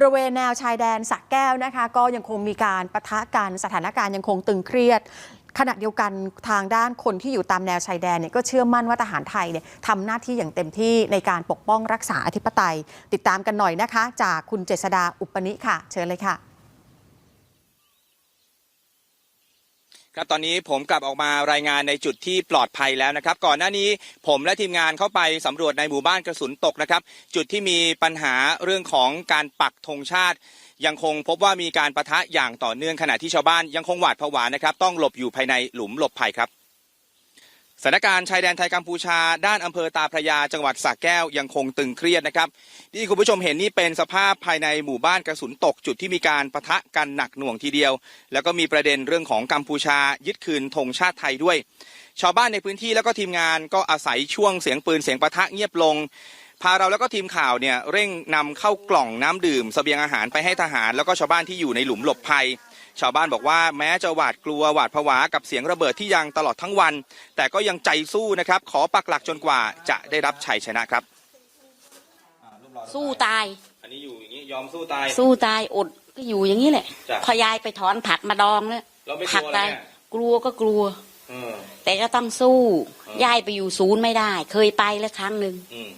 บริเวณแนวชายแดนสักแก้วนะคะ ก็ยังคงมีการปะทะกันสถานการณ์ยังคงตึงเครียดขณะเดียวกันทางด้านคนที่อยู่ตามแนวชายแดนเนี่ยก็เชื่อมั่นว่าทหารไทยเนี่ยทำหน้าที่อย่างเต็มที่ในการปกป้องรักษาอธิปไตย ติดตามกันหน่อยนะคะ จากคุณเจษดาอุปนิค่ะ เชิญเลยค่ะ ครับตอนนี้ผมกลับออกมารายงานในจุดที่ปลอดภัยแล้วนะครับ ก่อนหน้านี้ผมและทีมงานเข้าไปสำรวจในหมู่บ้านกระสุนตกนะครับ จุดที่มีปัญหาเรื่องของการปักธงชาติ ยังคงพบว่ามีการประทะอย่างต่อเนื่องขณะที่ชาวบ้านยังคงหวาดผวานะครับ ต้องหลบอยู่ภายในหลุมหลบภัยครับ สถานการณ์ชายแดนไทยกัมพูชา ด้านอำเภอตาพระยาจังหวัดสระแก้วยังคงตึงเครียดนะครับที่คุณผู้ชมเห็นนี่เป็นสภาพภายในหมู่บ้านกระสุนตกจุดที่มีการประทะกันหนักหน่วงทีเดียว แล้วก็มีประเด็นเรื่องของกัมพูชายึดคืนธงชาติไทยด้วย ชาวบ้านในพื้นที่แล้วก็ทีมงานก็อาศัยช่วงเสียงปืนเสียงประทะเงียบลงพาเราแล้วก็ทีมข่าวเนี่ยเร่งนำเข้ากล่องน้ำดื่มเสบียงอาหารไปให้ทหาร แล้วก็ชาวบ้านที่อยู่ในหลุมหลบภัย ชาวบ้านบอกว่าแม้จะหวาดกลัวหวาดผวากับเสียงระเบิดที่ยังตลอดทั้งวัน แต่ก็ยังใจสู้นะครับขอปักหลักจนกว่าจะได้รับชัยชนะครับ สู้ตาย อันนี้อยู่อย่างนี้ยอมสู้ตาย สู้ตายอดก็อยู่อย่างนี้แหละจ้ะพอยายไปถอนผักมาดองแล้วเราไม่กผักลัวตายเนี่ย กลัวก็กลัว เออ แต่ก็ต้องสู้เออยายไปอยู่ศูนย์ไม่ได้ เคยไปแล้วครั้งหนึ่งอืม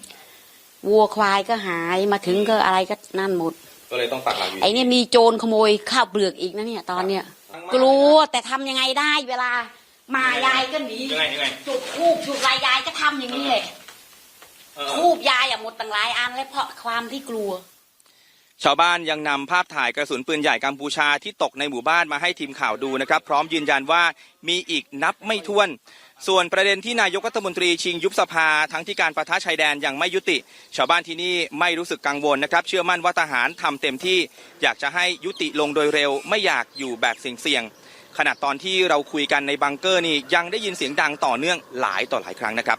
วัวควายก็หายมาถึงก็อะไรก็นั่นหมด ก็เลยต้องปักหลักอยู่ไอ้เนี่ยมีโจรขโมยข้าวเปลือกอีกนะเนี่ยตอนเนี้ยทั้งบ้านกลัวแต่ทำยังไงได้เวลา มายายก็หนียังไงยังไงจุดทูบจุดลายยายก็ทำอย่างนี้แหละเออทูบยายอะหมดตั้งหลายอันแล้วเพราะความที่กลัว ชาวบ้านยังนำภาพถ่ายกระสุนปืนใหญ่กัมพูชาที่ตกในหมู่บ้านมาให้ทีมข่าวดูนะครับ พร้อมยืนยันว่ามีอีกนับไม่ถ้วน ส่วนประเด็นที่นายกรัฐมนตรีชิงยุบสภาทั้งที่การประทะชายแดนยังไม่ยุติ ชาวบ้านที่นี่ไม่รู้สึกกังวลนะครับ เชื่อมั่นว่าทหารทำเต็มที่อยากจะให้ยุติลงโดยเร็ว ไม่อยากอยู่แบบเสี่ยงๆขณะตอนที่เราคุยกันในบังเกอร์นี่ยังได้ยินเสียงดังต่อเนื่องหลายต่อหลายครั้งนะครับ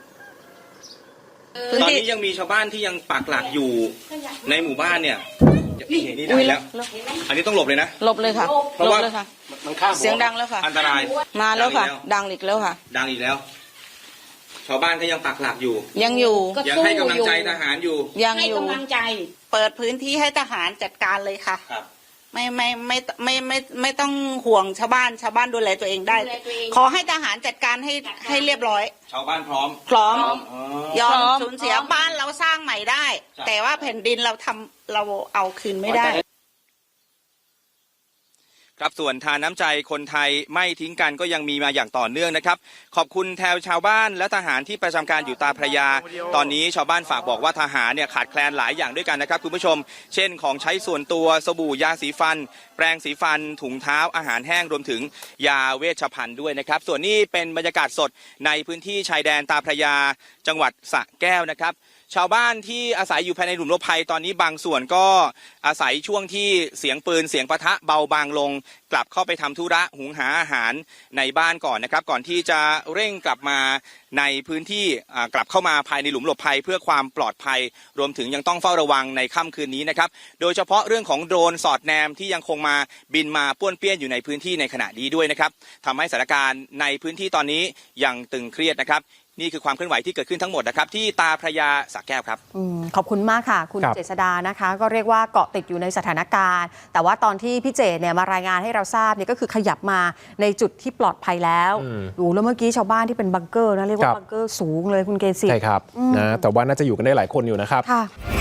ตอนนี้ยังมีชาวบ้านที่ยังปักหลักอยู่ในหมู่บ้านเนี่ย นี่เห็นนี่ดังแล้ว อันนี้ต้องหลบเลยนะ หลบเลยค่ะเพราะหลบว่า เลยค่ะ มันข้ามเสียงดังแล้วค่ะ อันตราย มาแล้วค่ะดังอีกดังอีกแล้วค่ะ ดังอีกแล้ว ชาวบ้านก็ยังปักหลักอยู่ ยังอยู่ก็ยังสู้ให้กำลังใจอยู่ทหารอยู่ยังให้อยู่ กำลังใจ เปิดพื้นที่ให้ทหารจัดการเลยค่ะ ครับ ไม่ไม่ไม่ไม่ไม่ไม่ไม่ต้องห่วงชาวบ้านชาวบ้านดูแลตัวเองได้ ดูแลตัวเองขอให้ทหารจัดการให้จัดการ ให้เรียบร้อย ชาวบ้านพร้อม พร้อม อ๋อยอมพร้อมสูญเสียบ้านเราสร้างใหม่ได้ครับแต่ว่าแผ่นดินเราทำเราเอาคืนไม่ได้ ครับส่วนทานน้ำใจคนไทยไม่ทิ้งกันก็ยังมีมาอย่างต่อเนื่องนะครับ ขอบคุณแถวชาวบ้านและทหารที่ประจำการอยู่ตาพระยา ตอนนี้ชาวบ้านฝากบอกว่าทหารเนี่ยขาดแคลนหลายอย่างด้วยกันนะครับคุณผู้ชม เช่นของใช้ส่วนตัวสบู่ยาสีฟัน ปรงสีฟันถุงเท้าอาหารแห้งรวมถึงยาเวชภัณฑ์ด้วยนะครับ ส่วนนี้เป็นบรรยากาศสดในพื้นที่ชายแดนตาพระยาจังหวัดสระแก้วนะครับ ชาวบ้านที่อาศัยอยู่ภายในหลุมรบภัยตอนนี้บางส่วนก็อาศัยช่วงที่เสียงปืนเสียงปะทะเบาบางลง กลับเข้าไปทำธุระหุงหาอาหารในบ้านก่อนนะครับ ก่อนที่จะเร่งกลับมาในพื้นที่กลับเข้ามาภายในหลุมหลบภัยเพื่อความปลอดภัย รวมถึงยังต้องเฝ้าระวังในค่ำคืนนี้นะครับ โดยเฉพาะเรื่องของโดรนสอดแนมที่ยังคงมาบินมาป้วนเปี้ยนอยู่ในพื้นที่ในขณะนี้ด้วยนะครับทำให้สถานการณ์ในพื้นที่ตอนนี้ยังตึงเครียดนะครับนี่คือความเคลื่อนไหวที่เกิดขึ้นทั้งหมดนะครับ ที่ตาพระยาสระแก้วครับอืมขอบคุณมากค่ะ คุณครับเจษดานะคะ ก็เรียกว่าเกาะติดอยู่ในสถานการณ์ แต่ว่าตอนที่พี่เจเนี่ยมารายงานให้เราทราบเนี่ยก็คือขยับมาในจุดที่ปลอดภัยแล้วอืมดูแล้วเมื่อกี้ชาวบ้านที่เป็นบังเกอร์นะเรียกว่าครับบังเกอร์สูงเลยคุณเกษีใช่ครับอืมนะแต่ว่าน่าจะอยู่กันได้หลายคนอยู่นะครับค่ะทำ